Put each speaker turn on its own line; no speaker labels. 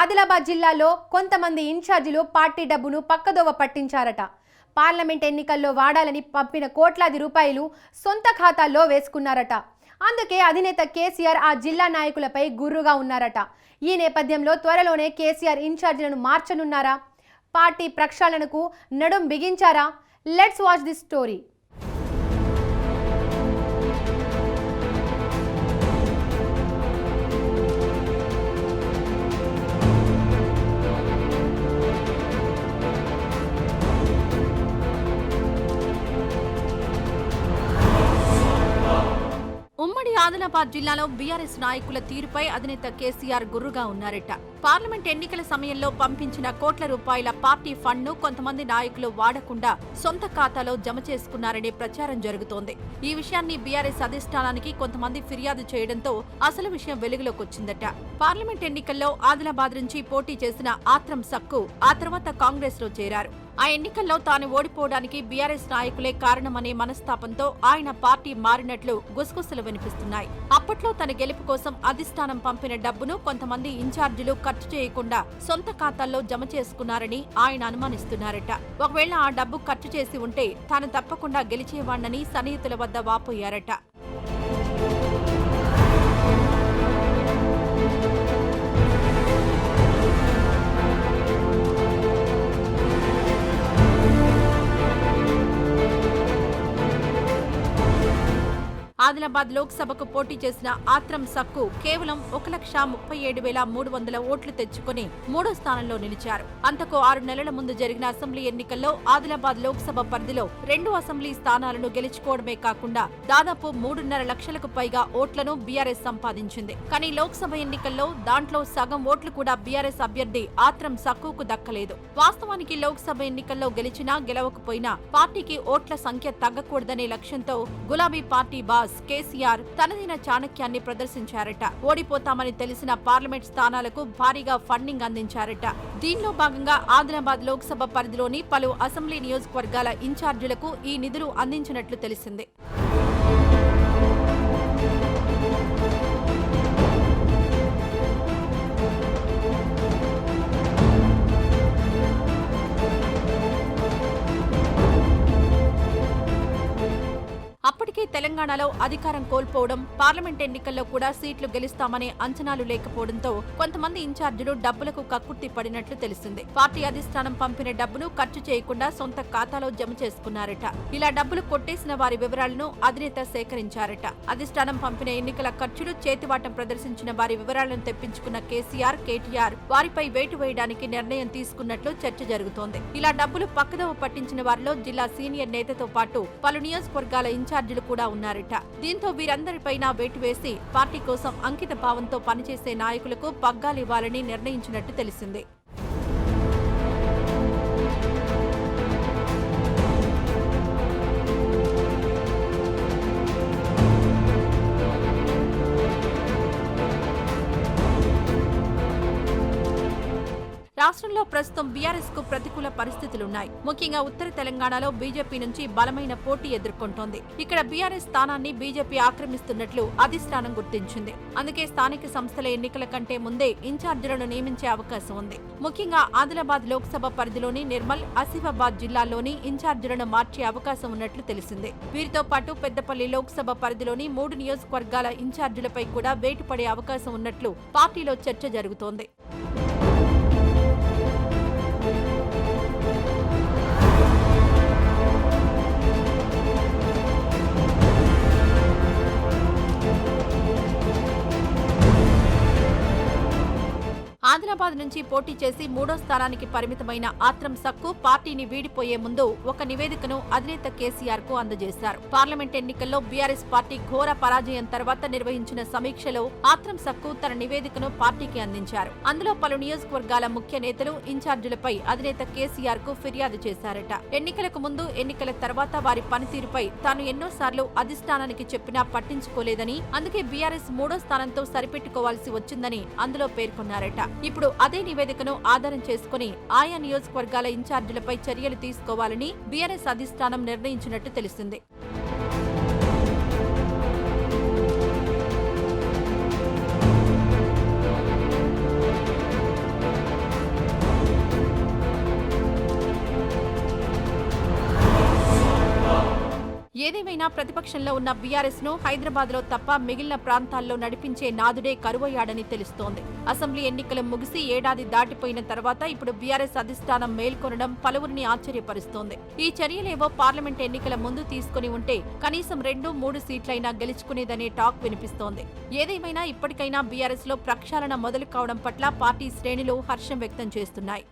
ఆదిలాబాద్ జిల్లాలో కొంతమంది ఇన్ఛార్జీలు పార్టీ డబ్బును పక్కదోవ పట్టించారట. పార్లమెంట్ ఎన్నికల్లో వాడాలని పంపిన కోట్లాది రూపాయలు సొంత ఖాతాల్లో వేసుకున్నారట. అందుకే అధినేత కేసీఆర్ ఆ జిల్లా నాయకులపై గుర్రుగా ఉన్నారట. ఈ నేపథ్యంలో త్వరలోనే కేసీఆర్ ఇన్ఛార్జీలను మార్చనున్నారా? పార్టీ ప్రక్షాళనకు నడుం బిగించారా? Let's watch this story.
Adilabad జిల్లాలో బీఆర్ఎస్ నాయకుల తీరుపై అధినేత కేసీఆర్ గుర్రుగా ఉన్నారట. పార్లమెంట్ ఎన్నికల సమయంలో పంపించిన కోట్ల రూపాయల పార్టీ ఫండ్ను కొంతమంది నాయకులు వాడకుండా సొంత ఖాతాలో జమ చేసుకున్నారనే ప్రచారం జరుగుతోంది. ఈ విషయాన్ని బీఆర్ఎస్ అధిష్టానానికి కొంతమంది ఫిర్యాదు చేయడంతో అసలు విషయం వెలుగులోకొచ్చిందట. పార్లమెంట్ ఎన్నికల్లో ఆదిలాబాద్ నుంచి పోటీ చేసిన ఆత్రం సక్కు ఆ తర్వాత కాంగ్రెస్లో చేరారు. ఆ ఎన్నికల్లో తాను ఓడిపోవడానికి బీఆర్ఎస్ నాయకులే కారణమనే మనస్తాపంతో ఆయన పార్టీ మారినట్లు గుసగుసలు వినిపిస్తున్నాయి. అప్పట్లో తన గెలుపు కోసం అధిష్టానం పంపిన డబ్బును కొంతమంది ఇన్ఛార్జీలు ఖర్చు చేయకుండా సొంత ఖాతాల్లో జమ చేసుకున్నారని ఆయన అనుమానిస్తున్నారట. ఒకవేళ ఆ డబ్బు ఖర్చు చేసి ఉంటే తాను తప్పకుండా గెలిచేవాణ్ణని సన్నిహితుల వద్ద వాపోయారట. ఆదిలాబాద్ లోక్సభకు పోటీ చేసిన ఆత్రం సక్కు కేవలం ఒక లక్ష ముప్పై ఏడు వేల మూడు వందల ఓట్లు తెచ్చుకుని మూడో స్థానంలో నిలిచారు. అంతకు ఆరు నెలల ముందు జరిగిన అసెంబ్లీ ఎన్నికల్లో ఆదిలాబాద్ లోక్సభ పరిధిలో రెండు అసెంబ్లీ స్థానాలను గెలుచుకోవడమే కాకుండా దాదాపు మూడున్నర లక్షలకు పైగా ఓట్లను బీఆర్ఎస్ సంపాదించింది. కానీ లోక్సభ ఎన్నికల్లో దాంట్లో సగం ఓట్లు కూడా బీఆర్ఎస్ అభ్యర్థి ఆత్రం సక్కుకు దక్కలేదు. వాస్తవానికి లోక్సభ ఎన్నికల్లో గెలిచినా గెలవకపోయినా పార్టీకి ఓట్ల సంఖ్య తగ్గకూడదనే లక్ష్యంతో గులాబీ పార్టీ బాస్ కేసీఆర్ తనదైన చాణక్యాన్ని ప్రదర్శించారట. ఓడిపోతామని తెలిసిన పార్లమెంట్ స్థానాలకు భారీగా ఫండింగ్ అందించారట. దీనిలో భాగంగా ఆదిలాబాద్ లోక్సభ పరిధిలోని పలు అసెంబ్లీ నియోజకవర్గాల ఇన్ఛార్జీలకు ఈ నిధులు అందించినట్లు తెలిసింది. తెలంగాణలో అధికారం కోల్పోవడం పార్లమెంట్ ఎన్నికల్లో కూడా సీట్లు గెలుస్తామనే అంచనాలు లేకపోవడంతో కొంతమంది ఇన్ఛార్జీలు డబ్బులకు కక్కుర్తి పడినట్లు తెలిసింది. పార్టీ అధిష్టానం పంపిన డబ్బును ఖర్చు చేయకుండా సొంత ఖాతాలో జమ చేసుకున్నారట. ఇలా డబ్బులు కొట్టేసిన వారి వివరాలను అధినేత సేకరించారట. అధిష్టానం పంపిన ఎన్నికల ఖర్చులు చేతివాటం ప్రదర్శించిన వారి వివరాలను తెప్పించుకున్న కేసీఆర్ కేటీఆర్ వారిపై వేటు వేయడానికి నిర్ణయం తీసుకున్నట్లు చర్చ జరుగుతోంది. ఇలా డబ్బులు పక్కదవ పట్టించిన వారిలో జిల్లా సీనియర్ నేతతో పాటు పలు నియోజకవర్గాల ఇన్ఛార్జీలు కూడా ఉన్నారట. దీంతో వీరందరిపైన వేటు వేసి పార్టీ కోసం అంకిత భావంతో పనిచేసే నాయకులకు పగ్గాలివ్వాలని నిర్ణయించినట్టు తెలిసింది. రాష్ట్రంలో ప్రస్తుతం బీఆర్ఎస్కు ప్రతికూల పరిస్థితులున్నాయి. ముఖ్యంగా ఉత్తర తెలంగాణలో బీజేపీ నుంచి బలమైన పోటీ ఎదుర్కొంటోంది. ఇక్కడ బీఆర్ఎస్ స్థానాన్ని బీజేపీ ఆక్రమిస్తున్నట్లు అధిష్టానం గుర్తించింది. అందుకే స్థానిక సంస్థల ఎన్నికల కంటే ముందే ఇన్ఛార్జీలను నియమించే అవకాశం ఉంది. ముఖ్యంగా ఆదిలాబాద్ లోక్సభ పరిధిలోని నిర్మల్ ఆసిఫాబాద్ జిల్లాల్లోని ఇన్ఛార్జీలను మార్చే అవకాశం ఉన్నట్లు తెలిసింది. వీరితో పాటు పెద్దపల్లి లోక్సభ పరిధిలోని మూడు నియోజకవర్గాల ఇన్ఛార్జీలపై కూడా వేటు పడే అవకాశం ఉన్నట్లు పార్టీలో చర్చ జరుగుతోంది. హైదరాబాద్ నుంచి పోటీ చేసి మూడో స్థానానికి పరిమితమైన ఆత్రం సక్కు పార్టీని వీడిపోయే ముందు ఒక నివేదికను అధినేత కేసీఆర్కు అందజేశారు. పార్లమెంట్ ఎన్నికల్లో బీఆర్ఎస్ పార్టీ ఘోర పరాజయం తర్వాత నిర్వహించిన సమీక్షలో ఆత్రం సక్కు తన నివేదికను పార్టీకి అందించారు. అందులో పలు నియోజకవర్గాల ముఖ్య నేతలు ఇన్ఛార్జీలపై అధినేత కేసీఆర్కు ఫిర్యాదు చేశారట. ఎన్నికలకు ముందు ఎన్నికల తర్వాత వారి పనితీరుపై తాను ఎన్నోసార్లు అధిష్టానానికి చెప్పినా పట్టించుకోలేదని అందుకే బీఆర్ఎస్ మూడో స్థానంతో సరిపెట్టుకోవాల్సి వచ్చిందని అందులో పేర్కొన్నారట. ఇప్పుడు అదే నివేదికను ఆధారం చేసుకుని ఆయా నియోజకవర్గాల ఇన్ఛార్జీలపై చర్యలు తీసుకోవాలని బీఆర్ఎస్ అధిష్టానం నిర్ణయించినట్టు తెలిసింది. ఏదేమైనా ప్రతిపక్షంలో ఉన్న బీఆర్ఎస్ను హైదరాబాద్లో తప్ప మిగిలిన ప్రాంతాల్లో నడిపించే నాదుడే కరువయ్యాడని తెలుస్తోంది. అసెంబ్లీ ఎన్నికలు ముగిసి ఏడాది దాటిపోయిన తర్వాత ఇప్పుడు బీఆర్ఎస్ అధిష్టానం మేల్కొనడం పలువురిని ఆశ్చర్యపరుస్తోంది. ఈ చర్యలేవో పార్లమెంట్ ఎన్నికల ముందు తీసుకుని ఉంటే కనీసం రెండు మూడు సీట్లైనా గెలుచుకునేదనే టాక్ వినిపిస్తోంది. ఏదేమైనా ఇప్పటికైనా బీఆర్ఎస్లో ప్రక్షాళన మొదలు కావడం పట్ల పార్టీ శ్రేణులు హర్షం వ్యక్తం చేస్తున్నాయి.